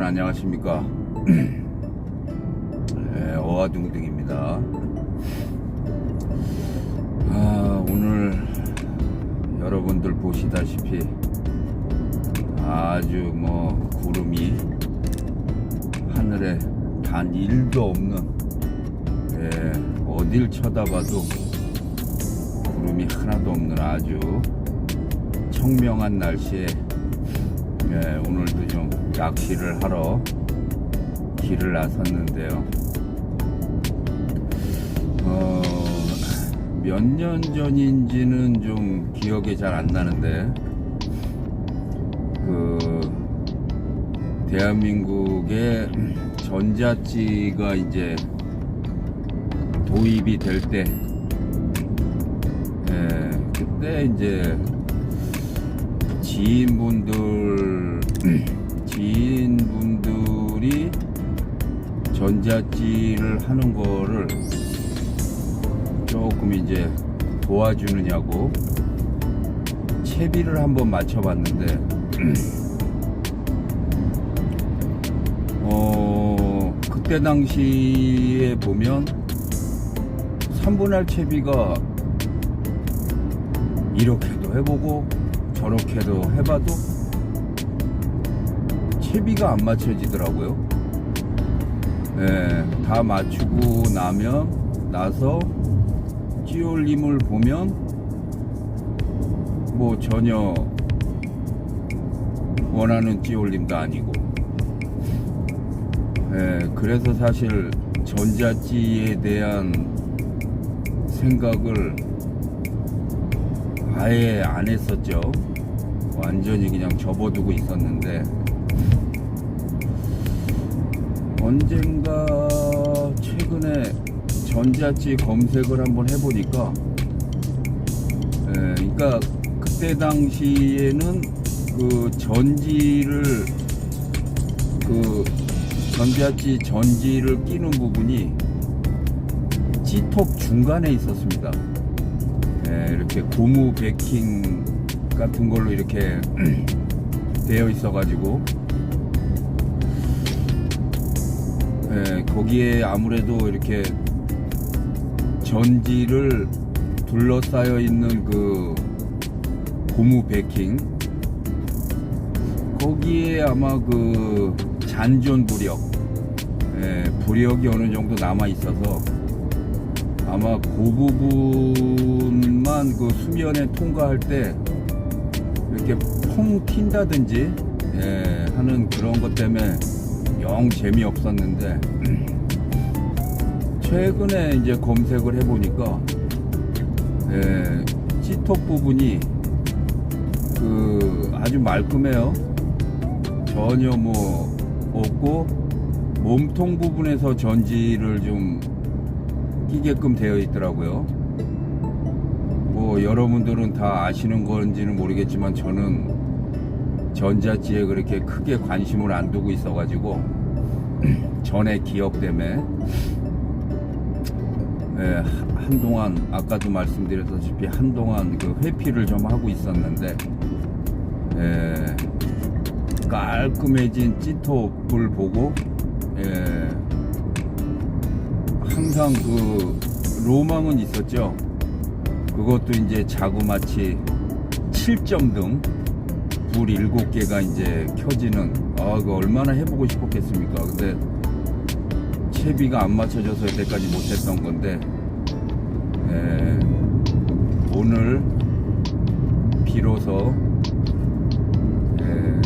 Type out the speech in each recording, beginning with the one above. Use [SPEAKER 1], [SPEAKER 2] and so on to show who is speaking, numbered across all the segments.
[SPEAKER 1] 예, 여러분 안녕하십니까? 예, 어아둥둥입니다. 아, 오늘 여러분들 보시다시피 아주 뭐 구름이 하늘에 단 1도 없는 예, 어딜 쳐다봐도 구름이 하나도 없는 아주 청명한 날씨에 예, 오늘도 좀 낚시를 하러 길을 나섰는데요. 어, 몇 년 전인지는 좀 기억이 잘 안 나는데, 그, 대한민국의 전자찌가 이제 도입이 될 때, 예, 그때 이제 지인분들 지인분들이 전자찌를 하는 거를 조금 이제 도와주느냐고 채비를 한번 맞춰봤는데 어 그때 당시에 보면 3분할 채비가 이렇게도 해보고 저렇게도 해봐도 채비가 안 맞춰지더라고요. 네, 다 맞추고 나면 나서 찌올림을 보면 뭐 전혀 원하는 찌올림도 아니고. 네, 그래서 사실 전자찌에 대한 생각을 아예 안 했었죠. 완전히 그냥 접어두고 있었는데 언젠가 최근에 전자찌 검색을 한번 해보니까 에, 그러니까 그때 당시에는 그 전지를 그 전자찌 전지를 끼는 부분이 G톱 중간에 있었습니다. 예, 이렇게 고무 베킹 같은 걸로 이렇게 되어 있어 가지고 예, 거기에 아무래도 이렇게 전지를 둘러싸여 있는 그 고무 베킹 거기에 아마 그 잔존 부력 예, 부력이 어느 정도 남아 있어서 아마 그 부분만 그 수면에 통과할 때 이렇게 퐁 튄다든지 예, 하는 그런 것 때문에 영 재미없었는데 최근에 이제 검색을 해보니까 예, C톱 부분이 그 아주 말끔해요. 전혀 뭐 없고 몸통 부분에서 전지를 좀 끼게끔 되어 있더라고요. 뭐 여러분들은 다 아시는 건지는 모르겠지만 저는 전자지에 그렇게 크게 관심을 안 두고 있어가지고 전의 기억 때문에 예, 한동안 아까도 말씀드렸다시피 한동안 그 회피를 좀 하고 있었는데 예, 깔끔해진 찌톱을 보고 예, 항상 그 로망은 있었죠. 그것도 이제 자구마치 7점 등 불 7개가 이제 켜지는 아, 그 얼마나 해보고 싶었겠습니까. 근데 채비가 안 맞춰져서 여태까지 못했던 건데 예, 오늘 비로소 예,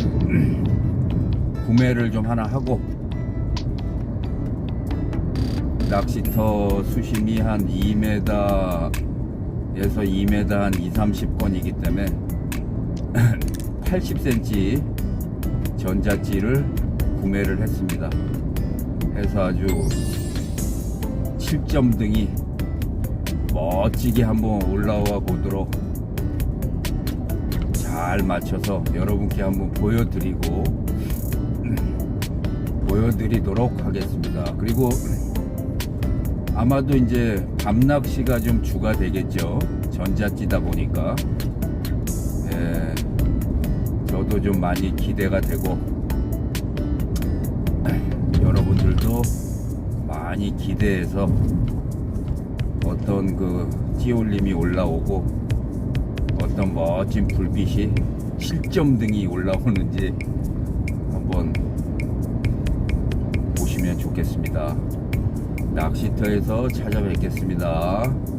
[SPEAKER 1] 구매를 좀 하나 하고 낚시터 수심이 한 2m에서 2m 한 2, 30건이기 때문에 80cm 전자찌를 구매를 했습니다. 해서 아주 7점 등이 멋지게 한번 올라와 보도록 잘 맞춰서 여러분께 한번 보여드리고 보여드리도록 하겠습니다. 그리고 아마도 이제 밤낚시가 좀 주가 되겠죠. 전자찌다 보니까. 예, 저도 좀 많이 기대가 되고 여러분들도 많이 기대해서 어떤 그 찌올림이 올라오고 어떤 멋진 불빛이 실점등이 올라오는지 한번 보시면 좋겠습니다. 낚시터에서 찾아뵙겠습니다.